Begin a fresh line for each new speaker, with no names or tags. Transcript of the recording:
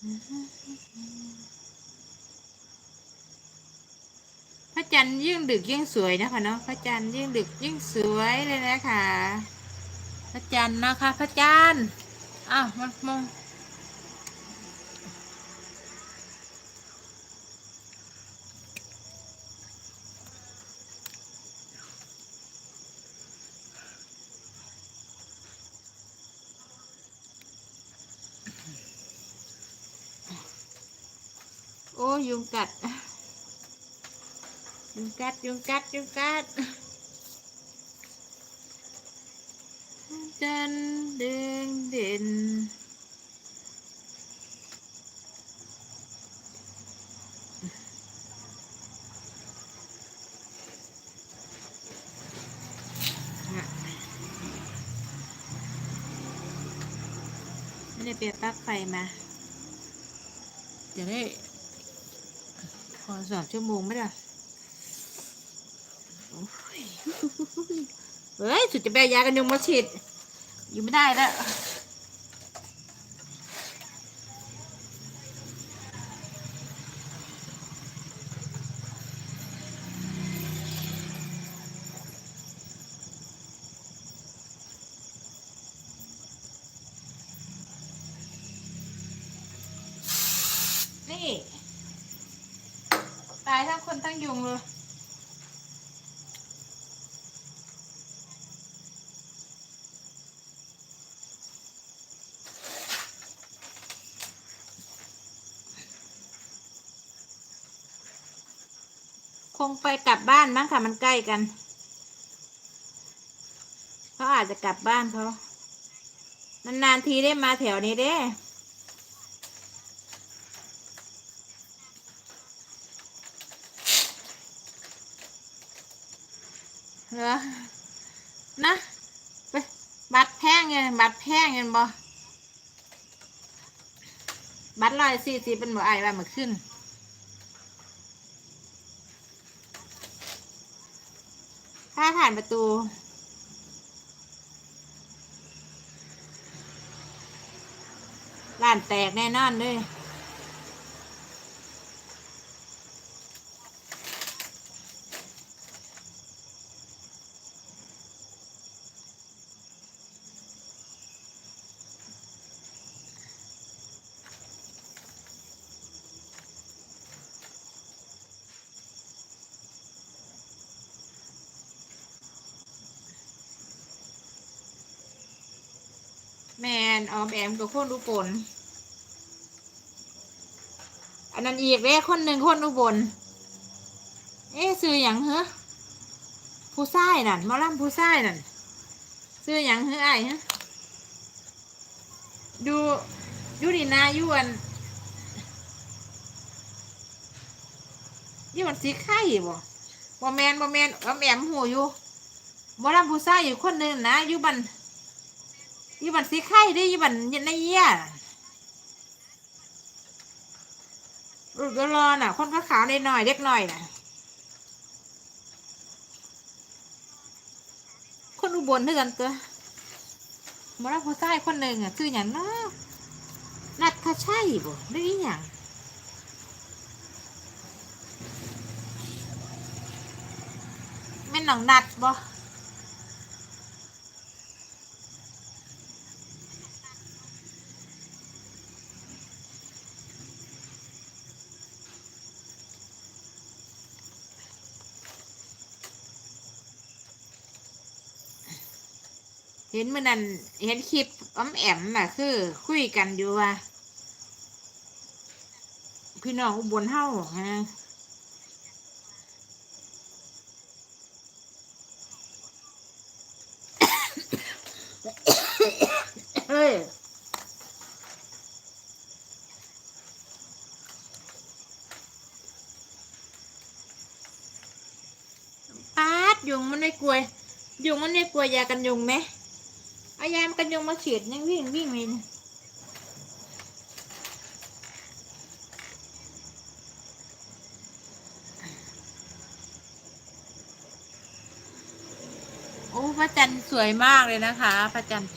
พระจันทร์ยิ่งดึกยิ่งสวยนะคะเนาะพระจันทร์ยิ่งดึกยิ่งสวยเลยนะคะ พระจันทร์นะคะ พระจันทร์อ้าวมันมอง อ้ยุงกัด ยุงกัด ยุงกัด ยุงกัดจันเด่นเด่นไม่ได้เปลี่ยนปลั๊กไฟมา จะได้ พอสองชั่วโมงไม่ได้เฮ้ย สุดจะแบกยากันยุงมาฉีดอยู่ไม่ได้แล้วนี่ ตายทั้งคนทั้งยุงเลยคงไปกลับบ้านมั้งค่ะมันใกล้กัน เขาอาจจะกลับบ้านเขานานๆทีได้มาแถวนี้เด้ เหรอนะไปบัตรแพงเงินบัตรแพงเงินบ่บัตรร้อยสี่สิบเป็นบ่ไอ้ว่ามาขึ้นถ้าผ่านประตูร้านแตกแน่นอนเลย แมนออมแอมกับคนอุบลอันนั้นอีกเด้คนหนึ่งคนอุบล เอ๊ะซื้ออย่างเหรอผู้ชายนั่นมอลำผู้ชายนั่นซื้ออย่างเหรอไอ้ฮะดูดูดินาอยวนยี่วันสีไข่บ่บ่แมนบ่แมนออมแอมหูอยู่มอลำผู้ชายอยู่คนหนึ่งนะอยู่บัน ยี่บันสีไข่ด้ยี่บันยันในเยี่ยรูดก็รอน่ะ คนขาวๆหน่อยเล็กหน่อยน่ะ คนอุบลเท่ากันตัวมาแล้วผู้ชายคนหนึ่งอะคืออย่างน้อนัดเขาใช่บ่ได้ยินอย่างแม่นหนองนัดบ่ เห็นเมื่อนั้นเห็นคลิปอ้อมแอมน่ะ คือ คุยกันอยู่ว่า พี่น้องอุบลเฮ้าฮะเฮ้ยปาดยุงมันไม่กลัวยุงมันไม่กลัวยากันยุงไหม อายามกันยังมาเฉียดยังวิ่งวิ่งเลยนะโอ้พระจันทร์สวยมากเลยนะคะพระจันทร์